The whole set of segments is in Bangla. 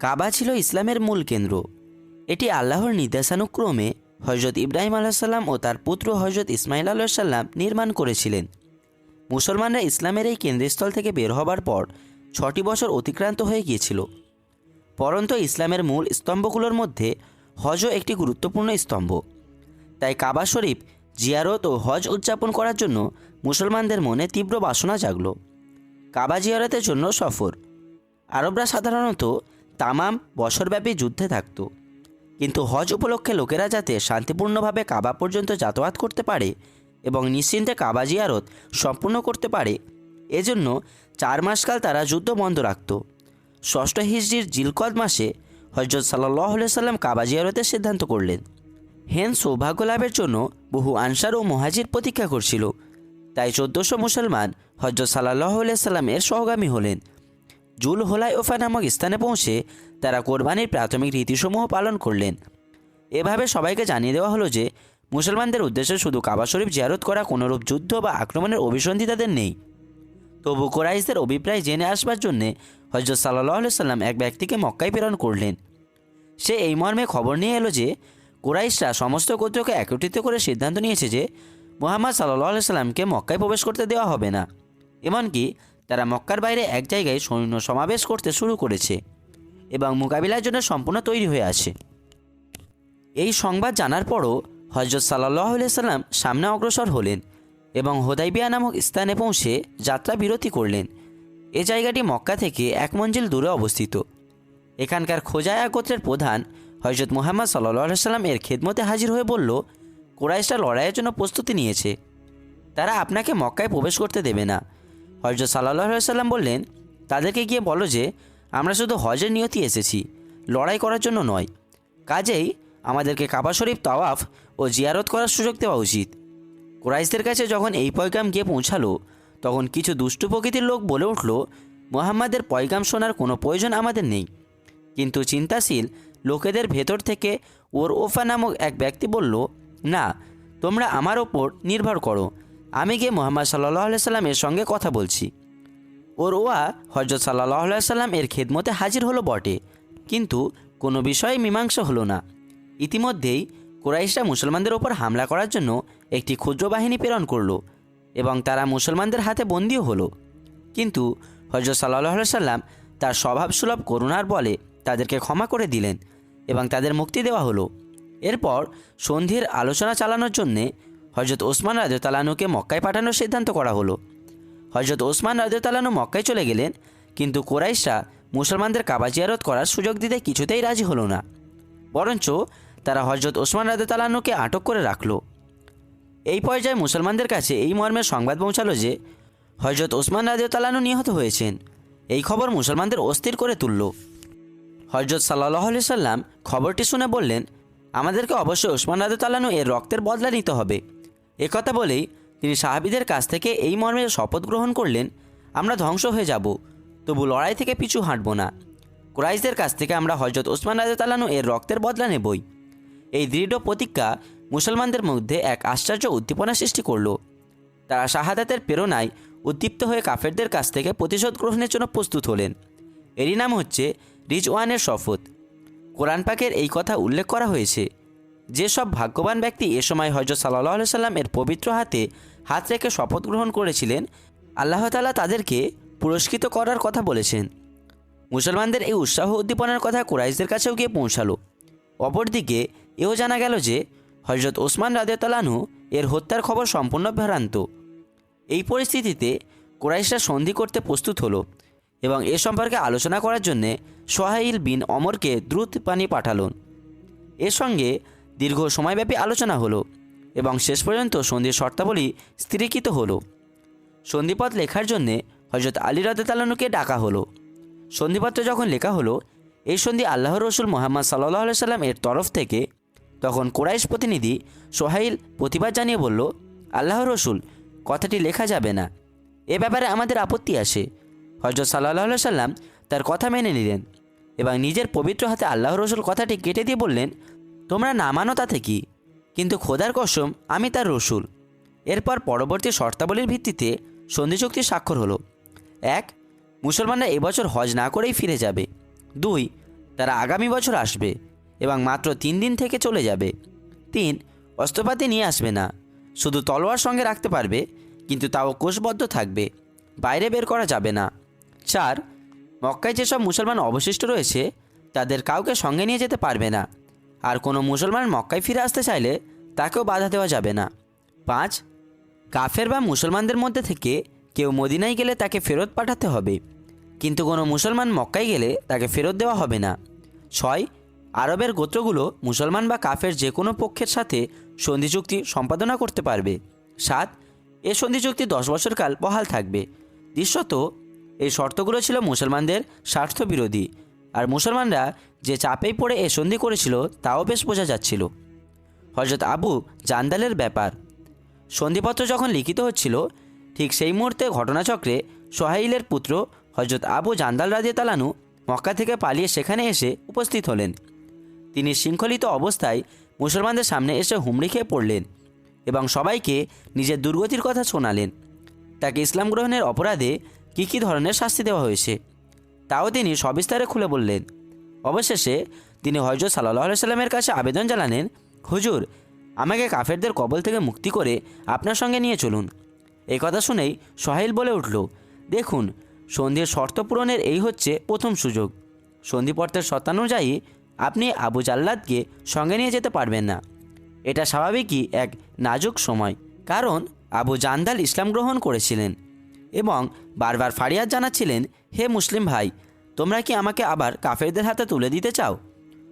কাবা ছিল ইসলামের মূল কেন্দ্র। এটি আল্লাহর নির্দেশানুক্রমে হজরত ইব্রাহিম আলাহিসাল্লাম ও তার পুত্র হজরত ইসমাইল আলাহিসাল্লাম নির্মাণ করেছিলেন। মুসলমানরা ইসলামের এই কেন্দ্রস্থল থেকে বের হবার পর ছটি বছর অতিক্রান্ত হয়ে গিয়েছিল। পরন্ত ইসলামের মূল স্তম্ভগুলোর মধ্যে হজও একটি গুরুত্বপূর্ণ স্তম্ভ। তাই কাবা শরীফ জিয়ারত ও হজ উদযাপন করার জন্য মুসলমানদের মনে তীব্র বাসনা জাগলো। কাবা জিয়ারতের জন্য সফর। আরবরা সাধারণত তামাম বছরব্যাপী যুদ্ধে থাকত। কিন্তু হজ উপলক্ষে লোকেরা যাতে শান্তিপূর্ণভাবে কাবা পর্যন্ত যাতায়াত করতে পারে এবং নিশ্চিন্তে কাবা জিয়ারত সম্পূর্ণ করতে পারে, এজন্য চার মাসকাল তারা যুদ্ধ বন্ধ রাখত। ষষ্ঠ হিজড়ির জিলকদ মাসে হজরত সাল্লাহ সাল্লাম কাবা জিয়ারতের সিদ্ধান্ত করলেন। হেন সৌভাগ্য লাভের জন্য বহু আনসার ও মহাজির প্রতীক্ষা করছিল। তাই চোদ্দোশো মুসলমান হজরত সাল্লাহ সাল্লামের সহগামী হলেন। জুল হোলাই ওফা নামক স্থানে পৌঁছে তারা কোরবানির প্রাথমিক রীতিসমূহ পালন করলেন। এভাবে সবাইকে জানিয়ে দেওয়া হলো যে, মুসলমানদের উদ্দেশ্যে শুধু কাবা শরীফ জিয়ারত করা কোনোরূপ যুদ্ধ বা আক্রমণের অভিসন্ধি তাদের নেই। তবু কোরাইশদের অভিপ্রায় জেনে আসবার জন্যে হজরত সাল্লাহ সাল্লাম এক ব্যক্তিকে মক্কায় প্রেরণ করলেন। সে এই মর্মে খবর নিয়ে এলো যে, কুরাইশরা সমস্ত গোত্রকে একত্রিত করে সিদ্ধান্ত নিয়েছে যে, মোহাম্মদ সাল্লাহ সাল্লামকে মক্কায় প্রবেশ করতে দেওয়া হবে না। এমনকি তারা মক্কার বাইরে এক জায়গায় সৈন্য সমাবেশ করতে শুরু করেছে এবং মোকাবিলার জন্য সম্পূর্ণ তৈরি হয়ে আছে। এই সংবাদ জানার পরও হজরত সাল্লাহ সাল্লাম সামনে অগ্রসর হলেন এবং হোদাইবিয়া নামক স্থানে পৌঁছে যাত্রা বিরতি করলেন। এ জায়গাটি মক্কা থেকে এক মঞ্জিল দূরে অবস্থিত। এখানকার খোজায়া গোত্রের প্রধান হজরত মুহাম্মদ সাল্লাহ সাল্লাম এর খেদমতে হাজির হয়ে বলল, কোরাইশরা লড়াইয়ের জন্য প্রস্তুতি নিয়েছে। তারা আপনাকে মক্কায় প্রবেশ করতে দেবে না। হজরত সাল্লাহ সাল্লাম বললেন, তাদেরকে গিয়ে বলো যে, আমরা শুধু হজের নিয়তি এসেছি, লড়াই করার জন্য নয়। কাজেই আমাদেরকে কাবা শরীফ তাওয়াফ ও জিয়ারত করার সুযোগ দেওয়া উচিত। কুরাইশদের কাছে যখন এই পয়গাম গিয়ে পৌঁছালো, তখন কিছু দুষ্টু প্রকৃতির লোক বলে উঠল, মোহাম্মদের পয়গাম শোনার কোনো প্রয়োজন আমাদের নেই। কিন্তু চিন্তাশীল লোকেদের ভেতর থেকে ওর ওফা নামক এক ব্যক্তি বলল, না, তোমরা আমার ওপর নির্ভর করো। আমি গিয়ে মোহাম্মদ সাল্লাহ সাল্লামের সঙ্গে কথা বলছি। ওর ওয়া হজরত সাল্লাহ সাল্লাম এর খেদমতে হাজির হলো বটে, কিন্তু কোনো বিষয়ে মীমাংসা হলো না। ইতিমধ্যেই কুরাইশরা মুসলমানদের ওপর হামলা করার জন্য একটি ক্ষুদ্র বাহিনী প্রেরণ করল এবং তারা মুসলমানদের হাতে বন্দীও হলো। কিন্তু হজরত সাল্লাহ সাল্লাম তার স্বভাবসুলভ করুণার বলে তাদেরকে ক্ষমা করে দিলেন এবং তাদের মুক্তি দেওয়া হলো। এরপর সন্ধির আলোচনা চালানোর জন্যে হজরত ওসমান রাজতালানুকে মক্কায় পাঠানোর সিদ্ধান্ত করা হলো। হজরত ওসমান রাজতালানু মক্কায় চলে গেলেন, কিন্তু কোরাইশরা মুসলমানদের কাবা জিয়ারত করার সুযোগ দিতে কিছুতেই রাজি হলো না। বরঞ্চ তারা হজরত ওসমান রাজতালানুকে আটক করে রাখল। এই পর্যায়ে মুসলমানদের কাছে এই মর্মের সংবাদ পৌঁছালো যে হজরত ওসমান রাজতালানু নিহত হয়েছেন। এই খবর মুসলমানদের অস্থির করে তুলল। হজরত সাল্লাহ সাল্লাম খবরটি শুনে বললেন, আমাদেরকে অবশ্যই ওসমান রাজতালানু এর রক্তের বদলা নিতে হবে। একথা বলেই তিনি সাহাবিদের কাছ থেকে এই মর্মে শপথ গ্রহণ করলেন, আমরা ধ্বংস হয়ে যাব, তবু লড়াই থেকে পিছু হাঁটব না। কুরাইশদের কাছ থেকে আমরা হজরত ওসমান রাজতালানু এর রক্তের বদলা নেবই। এই দৃঢ় প্রতিজ্ঞা মুসলমানদের মধ্যে এক আশ্চর্য উদ্দীপনা সৃষ্টি করল। তারা শাহাদাতের প্রেরণায় উদ্দীপ্ত হয়ে কাফেরদের কাছ থেকে প্রতিশোধ গ্রহণের জন্য প্রস্তুত হলেন। এরই নাম হচ্ছে রিজওয়ানের শপথ। কোরআন পাকের এই কথা উল্লেখ করা হয়েছে যেসব ভাগ্যবান ব্যক্তি এ সময় হজরত সাল্লাহ সাল্লাম এর পবিত্র হাতে হাত রেখে শপথ গ্রহণ করেছিলেন, আল্লাহ তালা তাদেরকে পুরস্কৃত করার কথা বলেছেন। মুসলমানদের এই উৎসাহ উদ্দীপনার কথা কুরাইশদের কাছেও গিয়ে পৌঁছালো। অপরদিকে এও জানা গেল যে হজরত ওসমান রাদেতালানু এর হত্যার খবর সম্পূর্ণ ভ্রান্ত। এই পরিস্থিতিতে কুরাইশরা সন্ধি করতে প্রস্তুত হলো এবং এ সম্পর্কে আলোচনা করার জন্যে সোহাইল বিন অমরকে দ্রুত পানি পাঠালন এর সঙ্গে দীর্ঘ সময়ব্যাপী আলোচনা হলো এবং শেষ পর্যন্ত সন্ধির শর্তাবলী স্থিরীকৃত হলো। সন্ধিপথ লেখার জন্যে হজরত আলী রাদাতালানুকে ডাকা হলো। সন্ধিপত্র যখন লেখা হলো, এই সন্ধি আল্লাহর রসুল মোহাম্মদ সাল্লাহ সাল্লাম এর তরফ থেকে তখন কোরাইশ প্রতিনিধি সোহাইল প্রতিবাদ জানিয়ে বলল আল্লাহ রসুল, কথাটি লেখা যাবে না। এ ব্যাপারে আমাদের আপত্তি আসে হজরত সাল্লাহ সাল্লাম তার কথা মেনে নিলেন এবং নিজের পবিত্র হাতে আল্লাহ রসুল কথাটি কেটে দিয়ে বললেন তোমরা না মানো তাতে কি কিন্তু খোদার কসম, আমি তার রসুল। এরপর পরবর্তী শর্তাবলীর ভিত্তিতে সন্ধি চুক্তি স্বাক্ষর হলো। এক, মুসলমানরা এবছর হজ না করেই ফিরে যাবে। দুই, তারা আগামী বছর আসবে এবং মাত্র তিন দিন থেকে চলে যাবে। তিন, অস্ত্রপাতি নিয়ে আসবে না। শুধু তলোয়ার সঙ্গে রাখতে পারবে, কিন্তু তাও কোষবদ্ধ থাকবে। বাইরে বের করা যাবে না। চার, মক্কায় যেসব মুসলমান অবশিষ্ট রয়েছে, তাদের কাউকে সঙ্গে নিয়ে যেতে পারবে না। আর কোনো মুসলমান মক্কায় ফিরে আসতে চাইলে তাকেও বাধা দেওয়া যাবে না। পাঁচ, কাফের বা মুসলমানদের মধ্যে থেকে কেউ মদিনায় গেলে তাকে ফেরত পাঠাতে হবে। কিন্তু কোনো মুসলমান মক্কায় গেলে তাকে ফেরত দেওয়া হবে না। ছয়, আরবের গোত্রগুলো মুসলমান বা কাফের যে কোনো পক্ষের সাথে সন্ধি চুক্তি সম্পাদনা করতে পারবে। সাত, এ সন্ধি চুক্তি দশ বছরকাল বহাল থাকবে। দৃশ্যত এই শর্তগুলো ছিল মুসলমানদের স্বার্থ বিরোধী আর মুসলমানরা যে চাপেই পড়ে এ সন্ধি করেছিল, তাও বেশ বোঝা যাচ্ছিল। হজরত আবু জান্দালের ব্যাপার। সন্ধিপত্র যখন লিখিত হচ্ছিল, ঠিক সেই মুহূর্তে ঘটনাচক্রে সোহাইলের পুত্র হজরত আবু জান্দাল রাজে তালানু মক্কা থেকে পালিয়ে সেখানে এসে উপস্থিত হলেন। তিনি শৃঙ্খলিত অবস্থায় মুসলমানদের সামনে এসে হুমড়ি খেয়ে পড়লেন এবং সবাইকে নিজের দুর্গতির কথা শোনালেন। তাকে ইসলাম গ্রহণের অপরাধে কী কী ধরনের শাস্তি দেওয়া হয়েছে? তাও তিনি সবিস্তারে খুলে বললেন, অবশেষে তিনি হজরত সাল্লাহ সাল্লামের কাছে আবেদন জানালেন, হুজুর, আমাকে কাফেরদের কবল থেকে মুক্তি করে আপনার সঙ্গে নিয়ে চলুন। এই কথা শুনেই সোহাইল বলে উঠল, দেখুন, সন্ধির শর্ত পূরণের এই হচ্ছে প্রথম সুযোগ। সন্ধিপত্রের শর্তানুযায়ী আপনি আবু জাল্লাদকে সঙ্গে নিয়ে যেতে পারবেন না। এটা স্বাভাবিকই এক নাজুক সময়, কারণ আবু জান্দাল ইসলাম গ্রহণ করেছিলেন। এবং বারবার ফারিয়াদ জানাচ্ছিলেন, হে মুসলিম ভাই, তোমরা কি আমাকে আবার কাফেরদের হাতে তুলে দিতে চাও?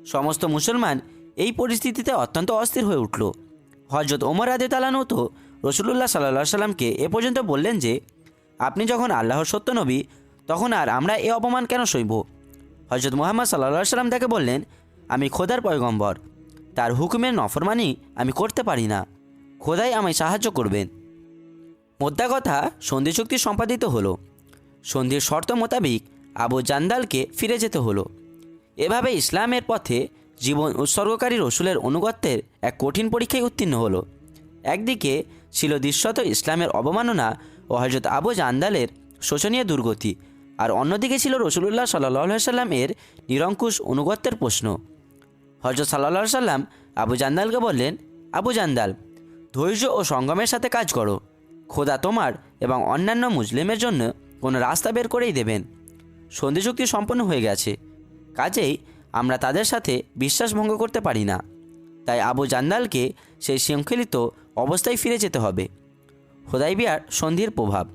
সমস্ত মুসলমান এই পরিস্থিতিতে অত্যন্ত অস্থির হয়ে উঠল। হজরত ওমর আদে তালানো তো রসুল্লাহ সাল্লা সাল্লামকে এ পর্যন্ত বললেন যে, আপনি যখন আল্লাহর সত্য নবী, তখন আর আমরা এ অপমান কেন সইব? হজরত মোহাম্মদ সাল্লা সাল্লাম তাকে বললেন, আমি খোদার পয়গম্বর, তার হুকুমের নফরমানি আমি করতে পারি না। খোদাই আমায় সাহায্য করবেন। মোদ্দা কথা, সন্ধি চুক্তি সম্পাদিত হলো। সন্ধির শর্ত মোতাবেক আবু জান্দালকে ফিরে যেতে হলো। এভাবে ইসলামের পথে জীবন উৎসর্গকারী রসুলের অনুগত্যের এক কঠিন পরীক্ষায় উত্তীর্ণ হলো। একদিকে ছিল দৃশ্যত ইসলামের অবমাননা ও হজরত আবু জান্দালের শোচনীয় দুর্গতি, আর অন্যদিকে ছিল রসুলুল্লাহ সাল্লাহ সাল্লাম এর নিরঙ্কুশ অনুগত্যের প্রশ্ন। হজরত সাল্লাহ সাল্লাম আবু জান্দালকে বললেন, আবু জান্দাল, ধৈর্য ও সংগমের সাথে কাজ করো। খোদা তোমার এবং অন্যান্য মুসলিমের জন্য কোনো রাস্তা বের করেই দেবেন। সন্ধি চুক্তি সম্পন্ন হয়ে গেছে। কাজেই আমরা তাদের সাথে বিশ্বাস ভঙ্গ করতে পারি না। তাই আবু জান্দালকে সেই শৃঙ্খলিত অবস্থায় ফিরে যেতে হবে। হোদাই হোদাইবিয়ার সন্ধির প্রভাব।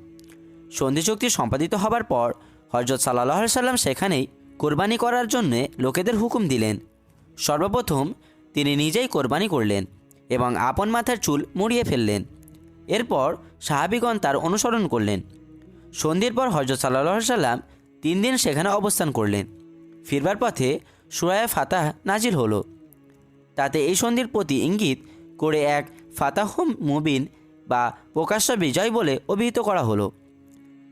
সন্ধি চুক্তি সম্পাদিত হবার পর হজরত সাল্লাহ সাল্লাম সেখানেই কোরবানি করার জন্য লোকেদের হুকুম দিলেন। সর্বপ্রথম তিনি নিজেই কোরবানি করলেন এবং আপন মাথার চুল মুড়িয়ে ফেললেন। এরপর সাহাবিগণ তার অনুসরণ করলেন। সন্ধির পর হজরত সাল্লাহ সাল্লাম তিন দিন সেখানে অবস্থান করলেন। ফিরবার পথে সুরায় ফাতাহ নাজিল হলো। তাতে এই সন্ধির প্রতি ইঙ্গিত করে এক ফাতাহ মুবিন বা প্রকাশ্য বিজয় বলে অভিহিত করা হলো।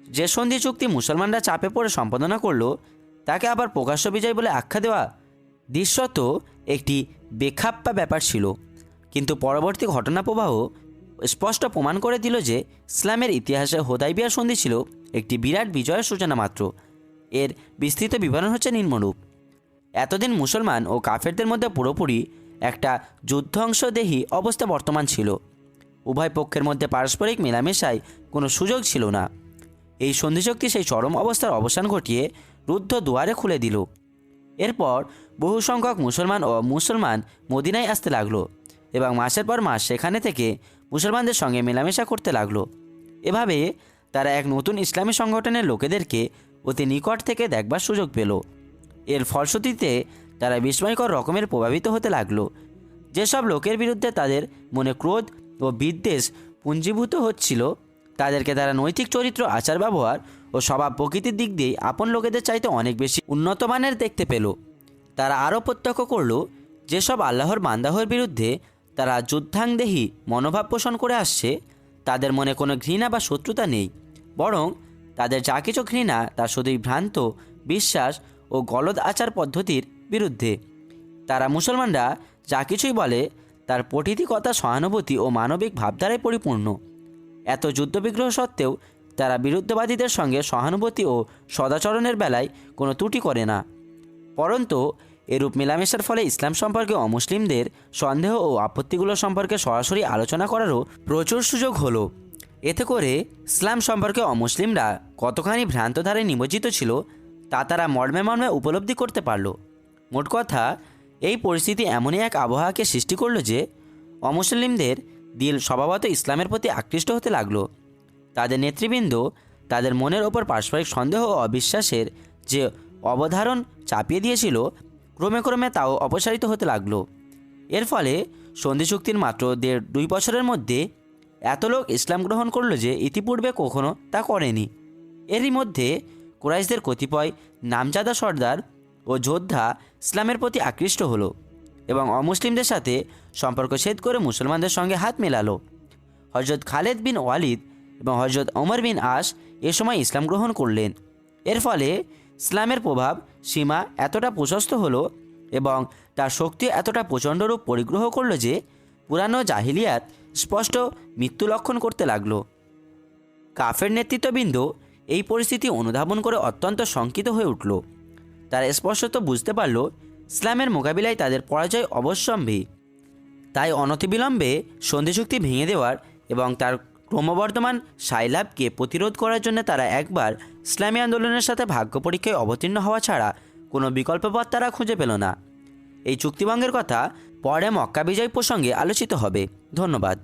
যে সন্ধি চুক্তি মুসলমানরা চাপে পড়ে সম্পাদনা করল, তাকে আবার প্রকাশ্য বিজয় বলে আখ্যা দেওয়া দৃশ্যত একটি বেখাপ্পা ব্যাপার ছিল। কিন্তু পরবর্তী ঘটনা প্রবাহ স্পষ্ট প্রমাণ করে দিল যে ইসলামের ইতিহাসে হোদাইবিয়া সন্ধি ছিল একটি বিরাট বিজয়ের সূচনা মাত্র। এর বিস্তৃত বিবরণ হচ্ছে নিম্নরূপ। এতদিন মুসলমান ও কাফেরদের মধ্যে পুরোপুরি একটা যুদ্ধাংশদেহী অবস্থা বর্তমান ছিল। উভয় পক্ষের মধ্যে পারস্পরিক মেলামেশায় কোনো সুযোগ ছিল না। এই সন্ধিশক্তি সেই চরম অবস্থার অবসান ঘটিয়ে রুদ্ধ দুয়ারে খুলে দিল। এরপর বহু সংখ্যক মুসলমান ও মুসলমান মদিনায় আসতে লাগল এবং মাসের পর মাস সেখানে থেকে মুসলমানদের সঙ্গে মেলামেশা করতে লাগল। এভাবে তারা এক নতুন ইসলামী সংগঠনের লোকেদেরকে অতি নিকট থেকে দেখবার সুযোগ পেল। এর ফলশ্রুতিতে তারা বিস্ময়কর রকমের প্রভাবিত হতে লাগল। যেসব লোকের বিরুদ্ধে তাদের মনে ক্রোধ ও বিদ্বেষ পুঞ্জীভূত হচ্ছিল, তাদেরকে তারা নৈতিক চরিত্র, আচার ব্যবহার ও স্বভাব প্রকৃতির দিক দিয়ে আপন লোকেদের চাইতে অনেক বেশি উন্নত মানের দেখতে পেল। তারা আরও প্রত্যক্ষ করল, যেসব আল্লাহর বান্দাহর বিরুদ্ধে তারা যুদ্ধাংদেহী মনোভাব পোষণ করে আসছে, তাদের মনে কোনো ঘৃণা বা শত্রুতা নেই, বরং তাদের যা কিছু ঘৃণা তা শুধুই ভ্রান্ত, বিশ্বাস ও গলদ আচার পদ্ধতির বিরুদ্ধে। তারা মুসলমানরা যা কিছুই বলে, তার পঠিতিকতা, সহানুভূতি ও মানবিক ভাবধারায় পরিপূর্ণ। এত যুদ্ধবিগ্রহ সত্ত্বেও তারা বিরুদ্ধবাদীদের সঙ্গে সহানুভূতি ও সদাচরণের বেলায় কোনো ত্রুটি করে না। পরন্তু এরূপ মেলামেশার ফলে ইসলাম সম্পর্কে অমুসলিমদের সন্দেহ ও আপত্তিগুলো সম্পর্কে সরাসরি আলোচনা করারও প্রচুর সুযোগ হলো। এতে করে ইসলাম সম্পর্কে অমুসলিমরা কতখানি ভ্রান্তধারে নিমজ্জিত ছিল, তা তারা মর্মে মর্মে উপলব্ধি করতে পারল। মোট কথা, এই পরিস্থিতি এমনই এক আবহাওয়াকে সৃষ্টি করল যে, অমুসলিমদের দিল স্বভাবত ইসলামের প্রতি আকৃষ্ট হতে লাগল। তাদের নেতৃবৃন্দ তাদের মনের ওপর পারস্পরিক সন্দেহ ও অবিশ্বাসের যে অবধারণ চাপিয়ে দিয়েছিল ক্রমে ক্রমে তাও অপসারিত হতে লাগল। এর ফলে সন্ধি চুক্তির মাত্র দেড় দুই বছরের মধ্যে এত লোক ইসলাম গ্রহণ করল যে ইতিপূর্বে কখনো তা করেনি। এরই মধ্যে কুরাইশদের কতিপয় নামজাদা সর্দার ও যোদ্ধা ইসলামের প্রতি আকৃষ্ট হলো এবং অমুসলিমদের সাথে সম্পর্ক ছেদ করে মুসলমানদের সঙ্গে হাত মেলালো। হজরত খালেদ বিন ওয়ালিদ এবং হজরত ওমর বিন আস এ সময় ইসলাম গ্রহণ করলেন। এর ফলে ইসলামের প্রভাব সীমা এতটা প্রশস্ত হলো এবং তার শক্তি এতটা প্রচণ্ডরূপ পরিগ্রহ করল যে পুরানো জাহিলিয়াত স্পষ্ট মৃত্যু লক্ষণ করতে লাগল। কাফের নেতৃত্ববৃন্দ এই পরিস্থিতি অনুধাবন করে অত্যন্ত শঙ্কিত হয়ে উঠল। তারা স্পষ্টত বুঝতে পারল, ইসলামের মোকাবিলায় তাদের পরাজয় অবশ্যম্ভী। তাই অনতিবিলম্বে সন্ধি চুক্তি ভেঙে দেওয়ার এবং তার ক্রমবর্ধমান সাইলাভকে প্রতিরোধ করার জন্য তারা একবার ইসলামী আন্দোলনের সাথে ভাগ্য পরীক্ষায় অবতীর্ণ হওয়া ছাড়া কোনো বিকল্প পথ তারা খুঁজে পেল না। এই চুক্তিভঙ্গের কথা পরে মক্কা বিজয় প্রসঙ্গে আলোচিত হবে। ধন্যবাদ।